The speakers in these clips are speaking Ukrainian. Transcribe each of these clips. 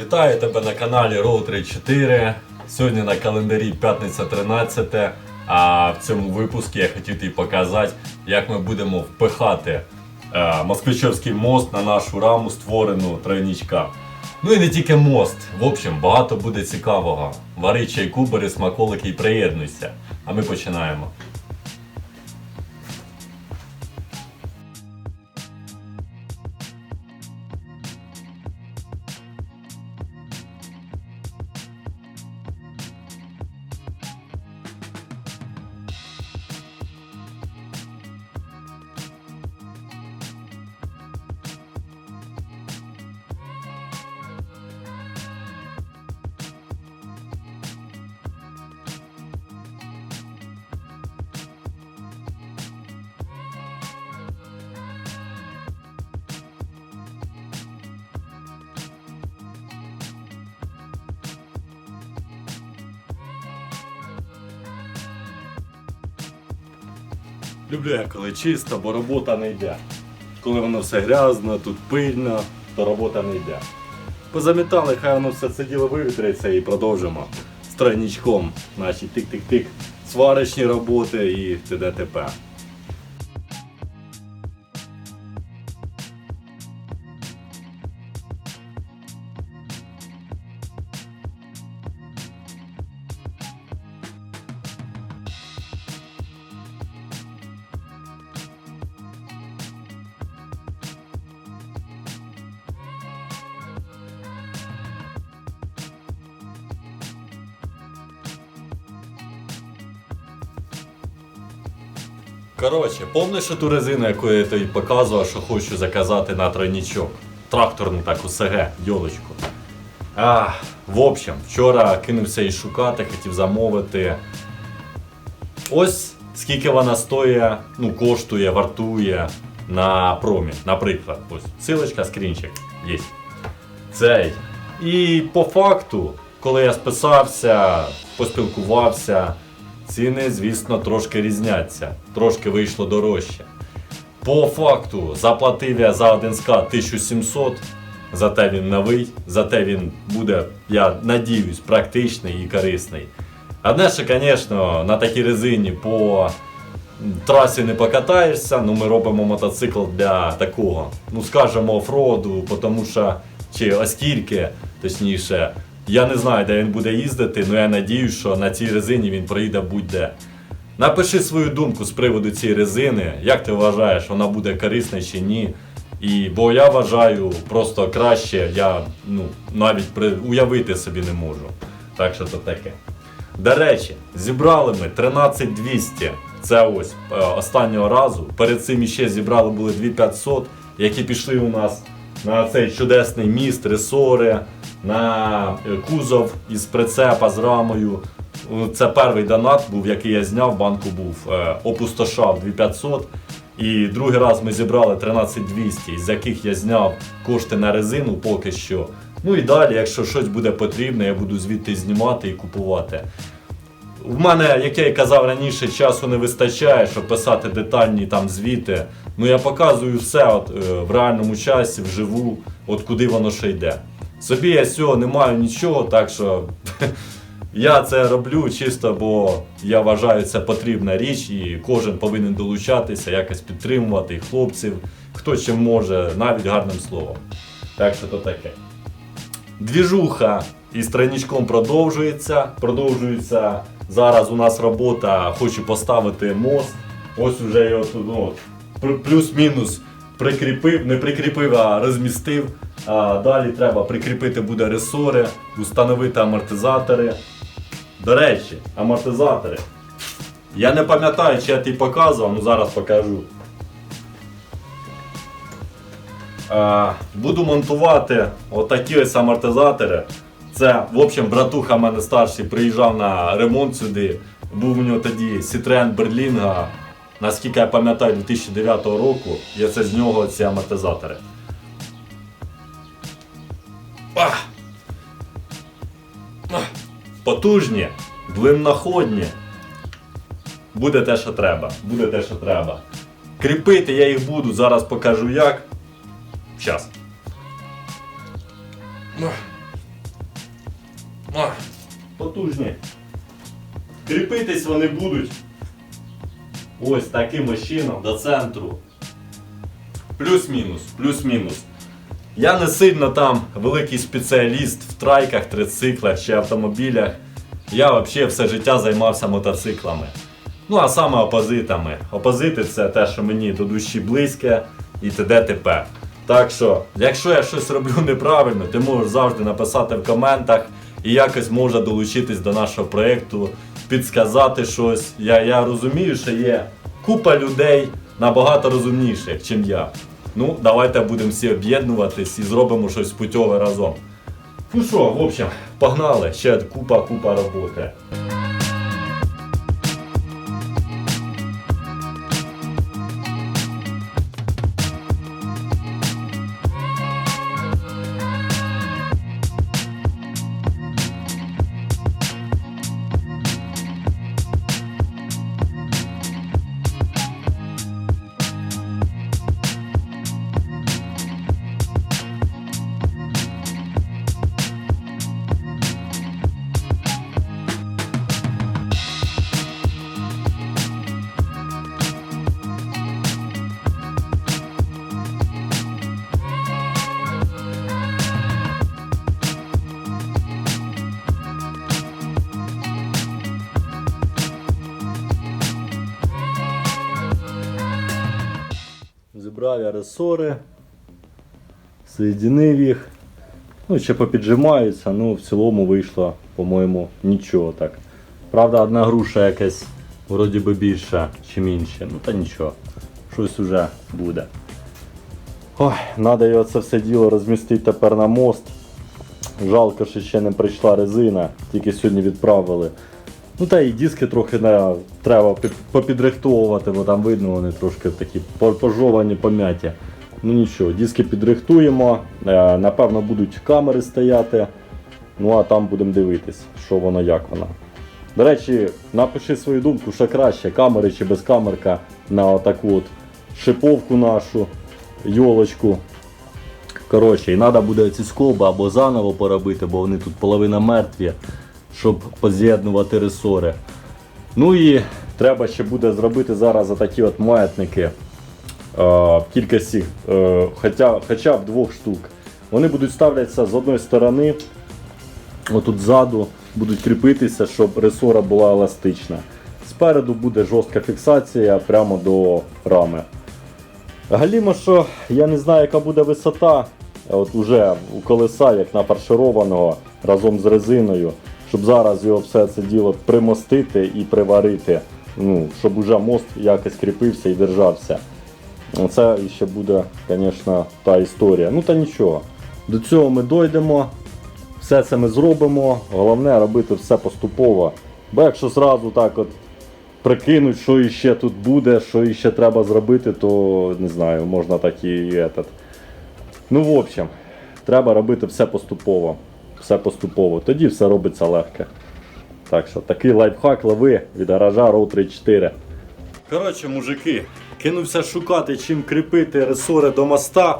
Вітаю тебе на каналі Row 34. Сьогодні на календарі п'ятниця 13. А в цьому випуску я хотів тобі показати, як ми будемо впихати е, Москвичовський мост на нашу раму, створену тройнічка. Ну і не тільки мост. В общем, багато буде цікавого. Вари чайку, бери смаколики і приєднуйся. А ми починаємо. Люблю я коли чисто, бо робота не йде. Коли воно все грязно, тут пильно, то робота не йде. Позамітали, хай воно все це діло вивітриться і продовжимо з тройнічком наші тик-тик-тик, сварочні роботи і т.д. т.п. Коротше, помниш ту резину, яку я тобі показував, що хочу заказати на тройнічок? Тракторну таку СГ, йолочку. А, в общем, вчора кинувся її шукати, хотів замовити. Ось скільки вона стоїть, ну, коштує, вартує на промі. Наприклад, ось силочка, скрінчик є. Цей. І по факту, коли я списався, поспілкувався, ціни, звісно, трошки різняться. Трошки вийшло дорожче. По факту заплатив я за один скат 1700, зате він новий, зате він буде, я надіюсь, практичний і корисний. Одне, що, звісно, на такій резині по трасі не покатаєшся, ну ми робимо мотоцикл для такого, ну скажімо, офроду, тому що, чи оскільки, точніше, я не знаю, де він буде їздити, але я надіюсь, що на цій резині він проїде будь-де. Напиши свою думку з приводу цієї резини, як ти вважаєш, вона буде корисна чи ні. І, бо я вважаю просто краще, я ну, навіть при, уявити собі не можу. Так що то таке. До речі, зібрали ми 13200. Це ось е, останнього разу. Перед цим іще зібрали були 2500, які пішли у нас на цей чудесний міст, ресори, на е, кузов із прицепа з рамою. Це перший донат був, який я зняв, банку був е, опустошав 2500. І другий раз ми зібрали 13200, з яких я зняв кошти на резину поки що. Ну і далі, якщо щось буде потрібно, я буду звідти знімати і купувати. В мене, як я і казав раніше, часу не вистачає, щоб писати детальні там звіти. Ну я показую все от, е, в реальному часі, вживу, от куди воно ще йде. Собі я з цього не маю нічого, так що я це роблю чисто, бо я вважаю, це потрібна річ, і кожен повинен долучатися, якось підтримувати хлопців, хто чим може, навіть гарним словом. Так що то таке. Двіжуха із тройничком продовжується. Продовжується зараз у нас робота, хочу поставити мост. Ось уже його тут ну, плюс-мінус прикріпив, не прикріпив, а розмістив. А далі треба прикріпити буде ресори, установити амортизатори. До речі, амортизатори. Я не пам'ятаю, чи я тобі показував, ну зараз покажу. А, буду монтувати отакі ось амортизатори. Це, в общем, братуха мене старший приїжджав на ремонт сюди. Був у нього тоді Citroen Berlinga, наскільки я пам'ятаю, 2009 року. І це з нього ці амортизатори. Ах! Ах! Потужні, длинноходні. Буде те, що треба. Буде те, що треба. Кріпити я їх буду, зараз покажу як. Ой, потужні. Кріпитись вони будуть. Ось таким ось чином до центру. Плюс-мінус, плюс-мінус. Я не сильно там великий спеціаліст в трайках, трициклах чи автомобілях. Я взагалі все життя займався мотоциклами. Ну а саме опозитами. Опозити це те, що мені до душі близьке і т.д. т.п. Так що, якщо я щось роблю неправильно, ти можеш завжди написати в коментах і якось може долучитись до нашого проєкту, підсказати щось. Я, я розумію, що є купа людей набагато розумніших, ніж я. Ну, давайте будемо всі об'єднуватись і зробимо щось путьове разом. Ну що, в общем, погнали, ще купа-купа роботи. Я ресори, соєдинив їх. Ну, ще попіджимаються, ну в цілому вийшло, по-моєму, нічого так. Правда, одна груша якась вроді би більша, чим інші. Ну та нічого. Щось уже буде. Ой, треба його це все діло розмістити тепер на мост. Жалко, що ще не прийшла резина, тільки сьогодні відправили. Ну та і диски трохи не, треба попідрихтовувати, бо там видно вони трошки такі пожовані, пом'яті. Ну нічого, диски підрихтуємо, е, напевно будуть камери стояти. Ну а там будемо дивитись, що воно, як воно. До речі, напиши свою думку, що краще, камери чи без камерка на таку от шиповку нашу, йолочку. Коротше, і треба буде ці скоби або заново поробити, бо вони тут половина мертві, щоб поз'єднувати ресори. Ну і треба ще буде зробити зараз такі от маятники е, в кількості, е, хоча, хоча б двох штук. Вони будуть ставлятися з одної сторони, отут ззаду, будуть кріпитися, щоб ресора була еластична. Спереду буде жорстка фіксація прямо до рами. Галімо, що я не знаю, яка буде висота. От уже у колеса, як нафаршированого разом з резиною, щоб зараз його все це діло примостити і приварити. Ну, щоб уже мост якось кріпився і держався. Це ще буде, звісно, та історія. Ну та нічого. До цього ми дійдемо, все це ми зробимо. Головне робити все поступово. Бо якщо зразу так от прикинуть, що іще тут буде, що іще треба зробити, то не знаю, можна так і этот. Ну, в общем, треба робити все поступово. Все поступово. Тоді все робиться легко. Так що такий лайфхак лови від гаража Row 34. Коротше, мужики, кинувся шукати, чим кріпити ресори до моста.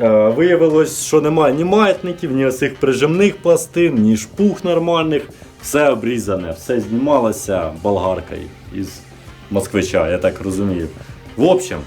Е, Виявилось, що немає ні маятників, ні цих прижимних пластин, ні шпух нормальних. Все обрізане, все знімалося болгаркою із москвича, я так розумію. В общем,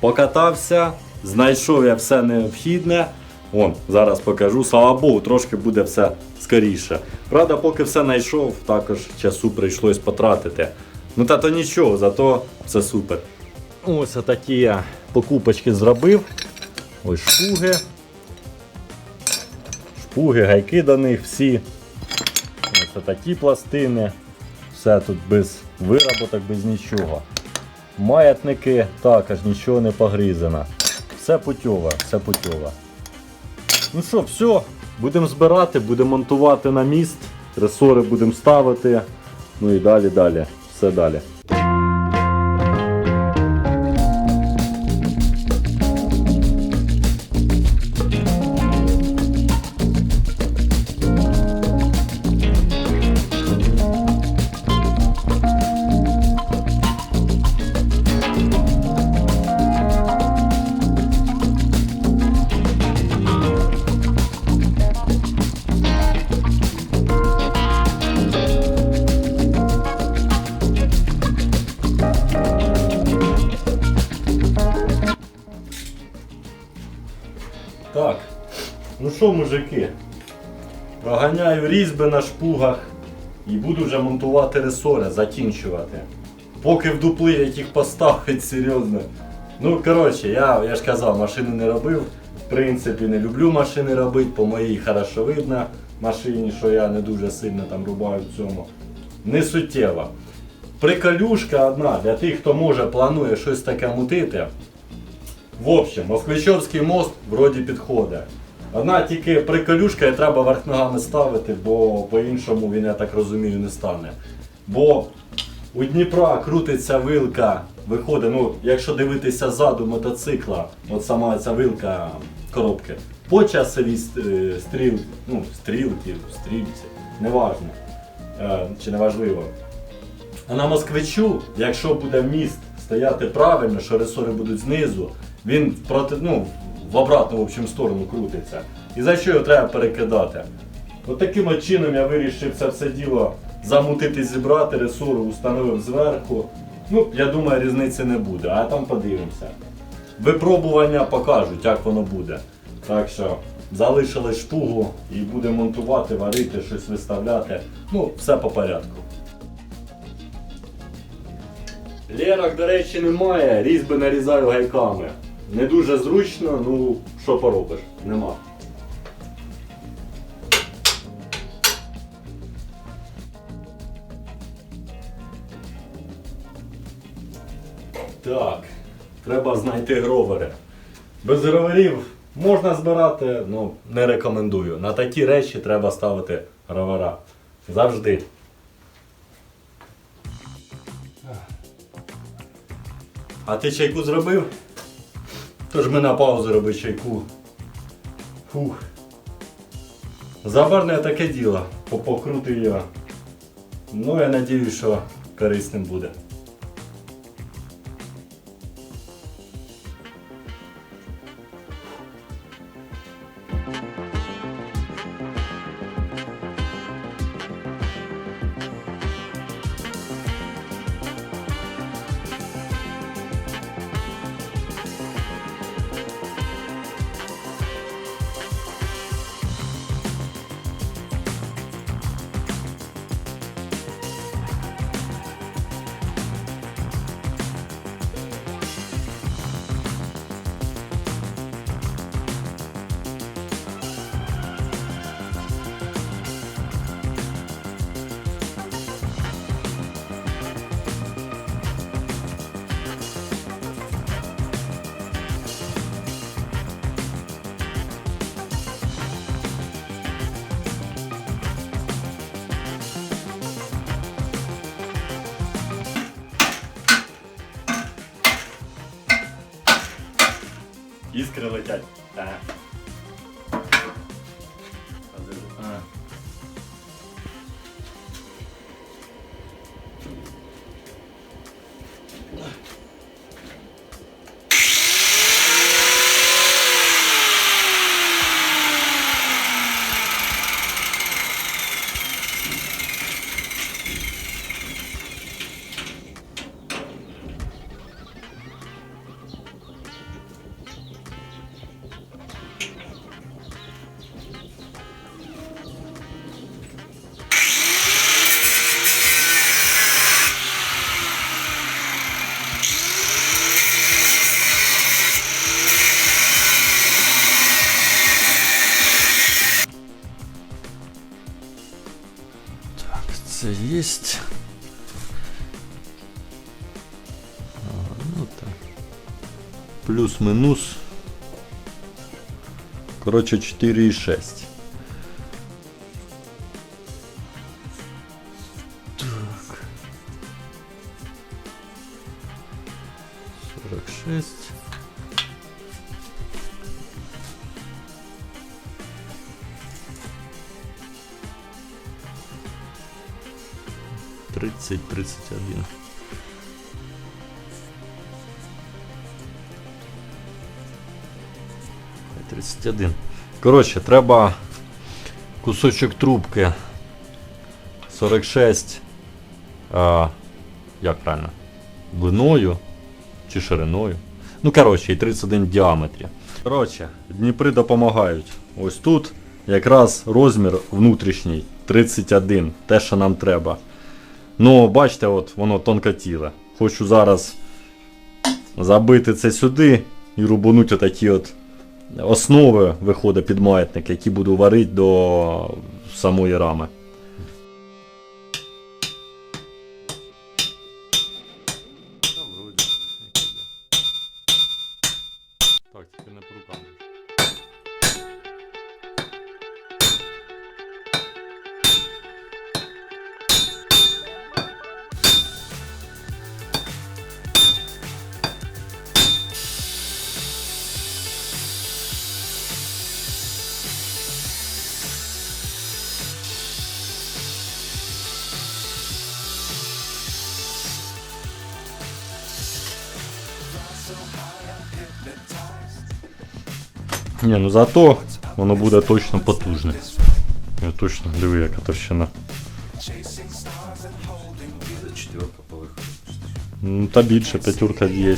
покатався, знайшов я все необхідне. Вон, зараз покажу, слава Богу, трошки буде все скоріше. Правда, поки все знайшов, також часу прийшлось потратити. Ну та то нічого, зато все супер. Ось такі я покупочки зробив. Ось шпуги. Шпуги, гайки до них всі. Ось такі пластини. Все тут без вироботок, без нічого. Маятники також нічого не погрізано. Все путьове, все путьове. Ну що, все, будемо збирати, будемо монтувати на міст, ресори будемо ставити. Ну і далі, далі. Все далі. Що, мужики? Проганяю різьби на шпугах і буду вже монтувати ресори, закінчувати. Поки в дупли як їх поставить, серйозно. Ну, коротше, я, я ж казав, машини не робив. В принципі, не люблю машини робити, по моїй хорошо видно машині, що я не дуже сильно там рубаю в цьому. Не суттєво. Приколюшка одна для тих, хто може планує щось таке мутити. В общем, Москвичовський мост вроді підходить. Одна тільки приколюшка і треба верх ногами ставити, бо по-іншому він, я так розумію, не стане. Бо у Дніпра крутиться вилка, виходить, ну, якщо дивитися ззаду мотоцикла, от сама ця вилка коробки, по часовій е, стріл, ну, стрілки, стрільці, неважно, е, чи неважливо. А на москвичу, якщо буде міст стояти правильно, що ресори будуть знизу, він проти, ну, в обратну в общем, сторону крутиться. І за що його треба перекидати? От таким от чином я вирішив це все діло замутити, зібрати, ресуру установив зверху. Ну, я думаю, різниці не буде, а там подивимося. Випробування покажуть, як воно буде. Так що залишили шпугу і будемо монтувати, варити, щось виставляти. Ну, все по порядку. Лерок, до речі, немає, різьби нарізаю гайками. Не дуже зручно, ну що поробиш, нема. Так, треба знайти гровери. Без гроверів можна збирати, ну не рекомендую. На такі речі треба ставити гровера. Завжди. А ти чайку зробив? Тож ми на паузу робимо чайку. Фух. Забарне таке діло. Попокрути його. Ну я сподіваюся, що корисним буде. 那个叫啥？Плюс-минус. Коротше, 4,6. Так. 46. Тридцать, тридцать один. Тридцять один. Коротше, треба кусочок трубки 46. А, як правильно? Длиною чи шириною. Ну, коротше, і 31 в діаметрі. Коротше, Дніпри допомагають. Ось тут якраз розмір внутрішній 31, те, що нам треба. Ну, бачите, от воно тонкотіле. Хочу зараз забити це сюди і рубануть отакі от основи, виходить під маятник, які буду варити до самої рами. Ні, ну зато воно буде точно потужне. Я точно диви, яка товщина. Четверка по виходу. Ну та більше п'ятерка є.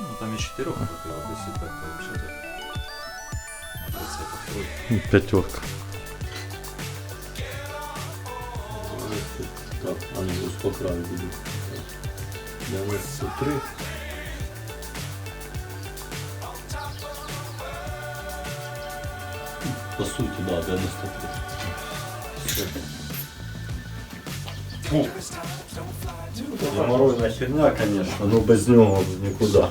Ну там і чотирьох купив, а десь і так, то взагалі так. Це повторюю. Ну, П'ятерка. Так, а ну ось по краю буду. Я ось це три. По сути, да, да, тысяч. Фу. Замороженная херня, конечно, но без него никуда.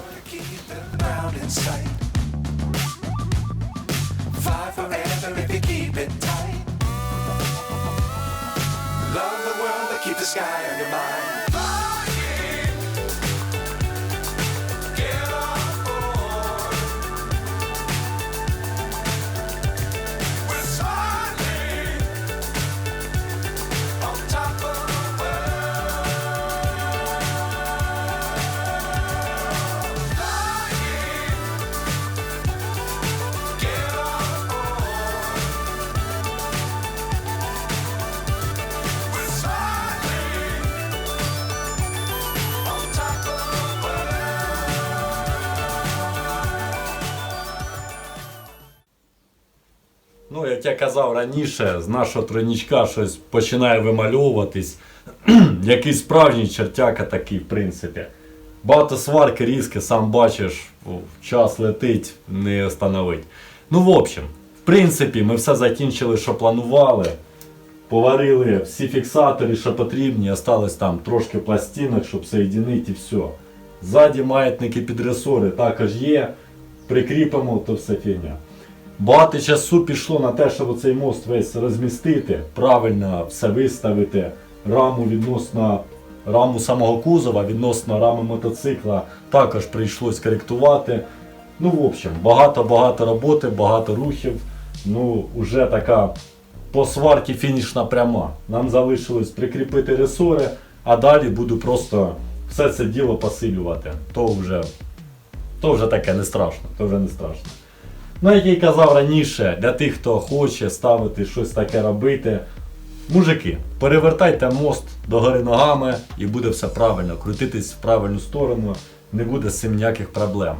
Як я казав раніше, з нашого тройнічка щось починає вимальовуватись. Якийсь справжній чертяка такий, в принципі. Багато сварки, різки, сам бачиш, час летить, не остановить. Ну, в общем, в принципі, ми все закінчили, що планували. Поварили всі фіксатори, що потрібні, осталось там трошки пластинок, щоб соєдинити і все. Ззаді маятники під ресори також є. Прикріпимо, то все фігня. Багато часу пішло на те, щоб цей мост весь розмістити, правильно все виставити, раму відносно раму самого кузова, відносно рами мотоцикла також прийшлось коректувати. Ну, в общем, багато-багато роботи, багато рухів. Ну, вже така по сварці фінішна пряма. Нам залишилось прикріпити ресори, а далі буду просто все це діло посилювати. То вже, то вже таке не страшно, то вже не страшно. Ну, як я казав раніше, для тих, хто хоче ставити щось таке робити. Мужики, перевертайте мост догори ногами і буде все правильно. Крутитись в правильну сторону, не буде з цим ніяких проблем.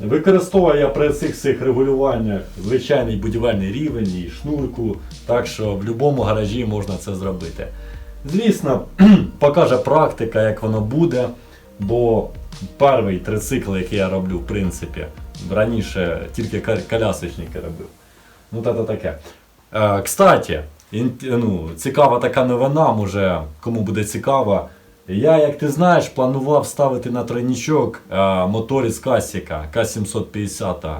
Використовую я при цих всіх регулюваннях звичайний будівельний рівень і шнурку, так що в будь-якому гаражі можна це зробити. Звісно, покаже практика, як воно буде, бо перший трицикл, який я роблю, в принципі, раніше тільки колясочники робив. Ну, та то таке. Е, кстати, ну, цікава така новина, може, кому буде цікава. Я, як ти знаєш, планував ставити на тройнічок е, із Касіка К750.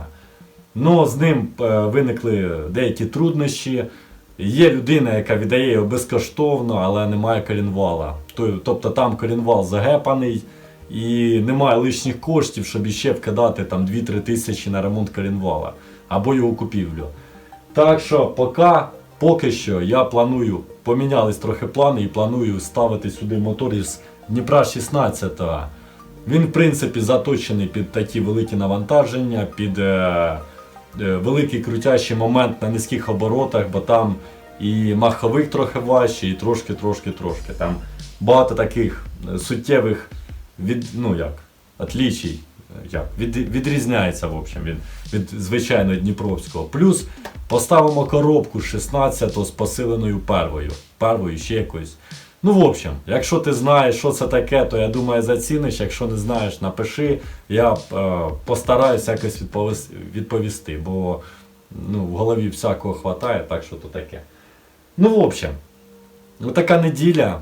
Ну, з ним е, виникли деякі труднощі. Є людина, яка віддає його безкоштовно, але немає колінвала. То- Тобто там колінвал загепаний і немає лишніх коштів, щоб іще вкидати там 2-3 тисячі на ремонт колінвала або його купівлю. Так що поки, поки що я планую, помінялись трохи плани і планую ставити сюди мотор із Дніпра 16. Він, в принципі, заточений під такі великі навантаження, під е, е, великий крутящий момент на низьких оборотах, бо там і маховик трохи важче, і трошки, трошки, трошки. Там багато таких е, суттєвих від, ну як, отлічий, як, від, відрізняється, в общем, від, від звичайного Дніпровського. Плюс поставимо коробку 16 з посиленою первою. Первою ще якоюсь. Ну, в общем, якщо ти знаєш, що це таке, то я думаю, заціниш. Якщо не знаєш, напиши. Я е, постараюсь якось відповіс- відповісти, бо ну, в голові всякого хватає, так що то таке. Ну, в общем, така неділя.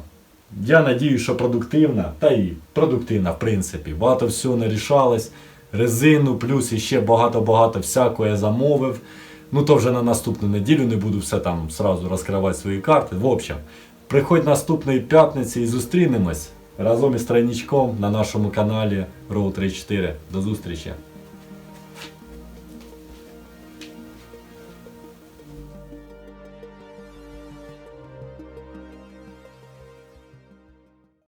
Я надію, що продуктивна, та і продуктивна, в принципі. Багато всього не рішалось. Резину, плюс іще багато-багато всякого я замовив. Ну то вже на наступну неділю не буду все там сразу розкривати свої карти. В общем, приходь наступної п'ятниці і зустрінемось разом із тройничком на нашому каналі Row 34. До зустрічі!